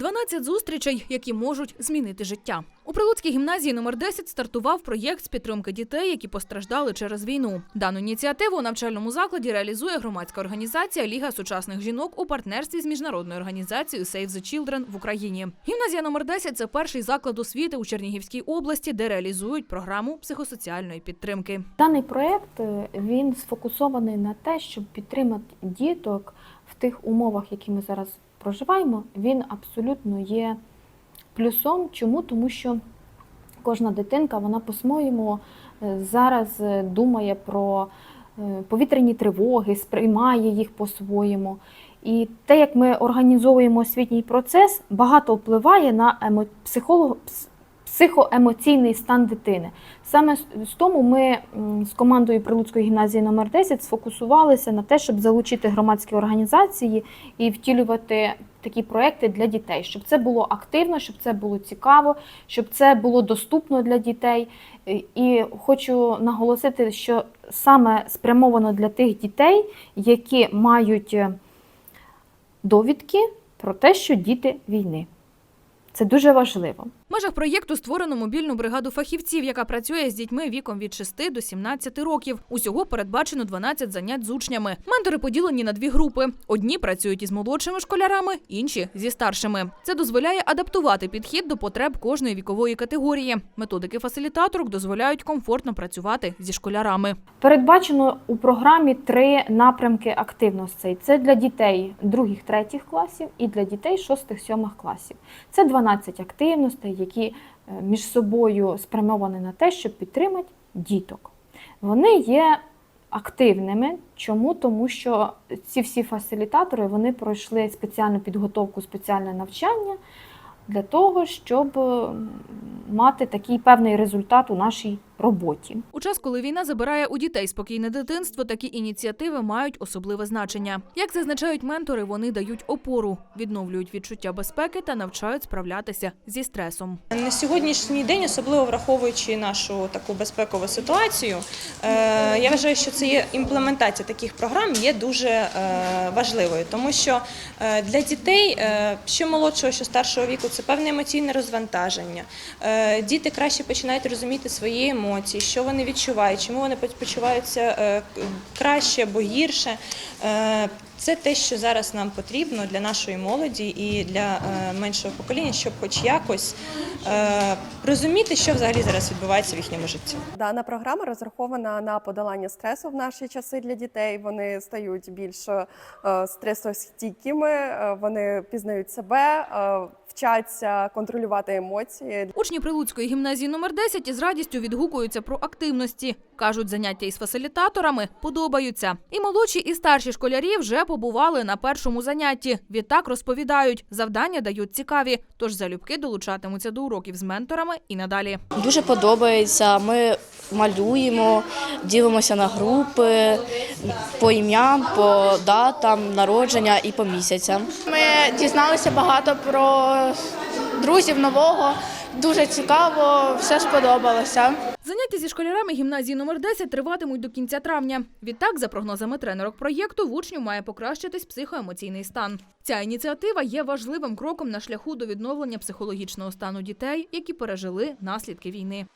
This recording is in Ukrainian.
12 зустрічей, які можуть змінити життя. У Прилуцькій гімназії номер 10 стартував проєкт з підтримки дітей, які постраждали через війну. Дану ініціативу у навчальному закладі реалізує громадська організація Ліга сучасних жінок у партнерстві з міжнародною організацією Save the Children в Україні. Гімназія номер 10 – це перший заклад освіти у Чернігівській області, де реалізують програму психосоціальної підтримки. Даний проєкт е, він сфокусований на те, щоб підтримати діток в тих умовах, які ми зараз проживаємо. Він абсолютно є плюсом. Чому? Тому що кожна дитинка вона по-своєму е, зараз е, думає про е, повітряні тривоги, сприймає їх по-своєму. І те, як ми організовуємо освітній процес, багато впливає на емо... психолог... пс- психоемоційний стан дитини. Саме з тому ми з командою Прилуцької гімназії номер 10 сфокусувалися на те, щоб залучити громадські організації і втілювати такі проекти для дітей, щоб це було активно, щоб це було цікаво, щоб це було доступно для дітей. І- І хочу наголосити, що саме спрямовано для тих дітей, які мають е, довідки про те, що діти війни. Це дуже важливо. Межах проєкту створено мобільну бригаду фахівців, яка працює з дітьми віком від 6 до 17 років. Усього передбачено 12 занять з учнями. Ментори поділені на дві групи: одні працюють із молодшими школярами, інші зі старшими. Це дозволяє адаптувати підхід до потреб кожної вікової категорії. Методики фасилітаторок дозволяють комфортно працювати зі школярами. Передбачено у програмі три напрямки активностей: це для дітей других, третіх класів і для дітей шостих, сьомих класів. Це 12 активностей, які е, між собою спрямовані на те, щоб підтримати діток. Вони є активними. Чому? Тому що ці всі фасилітатори вони пройшли спеціальну підготовку, спеціальне навчання для того, щоб мати такий певний результат у нашій роботі. У час, коли війна забирає у дітей спокійне дитинство, такі ініціативи мають особливе значення. Як зазначають ментори, вони дають опору, відновлюють відчуття безпеки та навчають справлятися зі стресом. На сьогоднішній день, особливо враховуючи нашу таку безпекову ситуацію, е, я вважаю, що це є імплементація таких програм є дуже е, важливою, тому що е, для дітей, що молодшого, що старшого віку, це певне емоційне розвантаження. Діти краще починають розуміти свої емоції, що вони відчувають, чому вони почуваються е, краще або гірше. Е, Це те, що зараз нам потрібно для нашої молоді і для е, меншого покоління, щоб хоч якось розуміти, що взагалі зараз відбувається в їхньому житті. Дана програма розрахована на подолання стресу в наші часи для дітей. Вони стають більш стресостійкими, вони пізнають себе, вчаться контролювати емоції. Учні Прилуцької гімназії номер 10 із радістю відгукуються про активності. Кажуть, заняття із фасилітаторами подобаються. І молодші, і старші школярі вже побували на першому занятті. Відтак розповідають, завдання дають цікаві, тож залюбки долучатимуться до уроків з менторами і надалі. Дуже подобається. Ми малюємо, ділимося на групи по ім'ям, по датам народження і по місяцям. Ми дізналися багато про друзів нового. Дуже цікаво, все сподобалося. Заняття зі школярами гімназії номер 10 триватимуть до кінця травня. Відтак, за прогнозами тренерок проєкту, в учнів має покращитись психоемоційний стан. Ця ініціатива є важливим кроком на шляху до відновлення психологічного стану дітей, які пережили наслідки війни.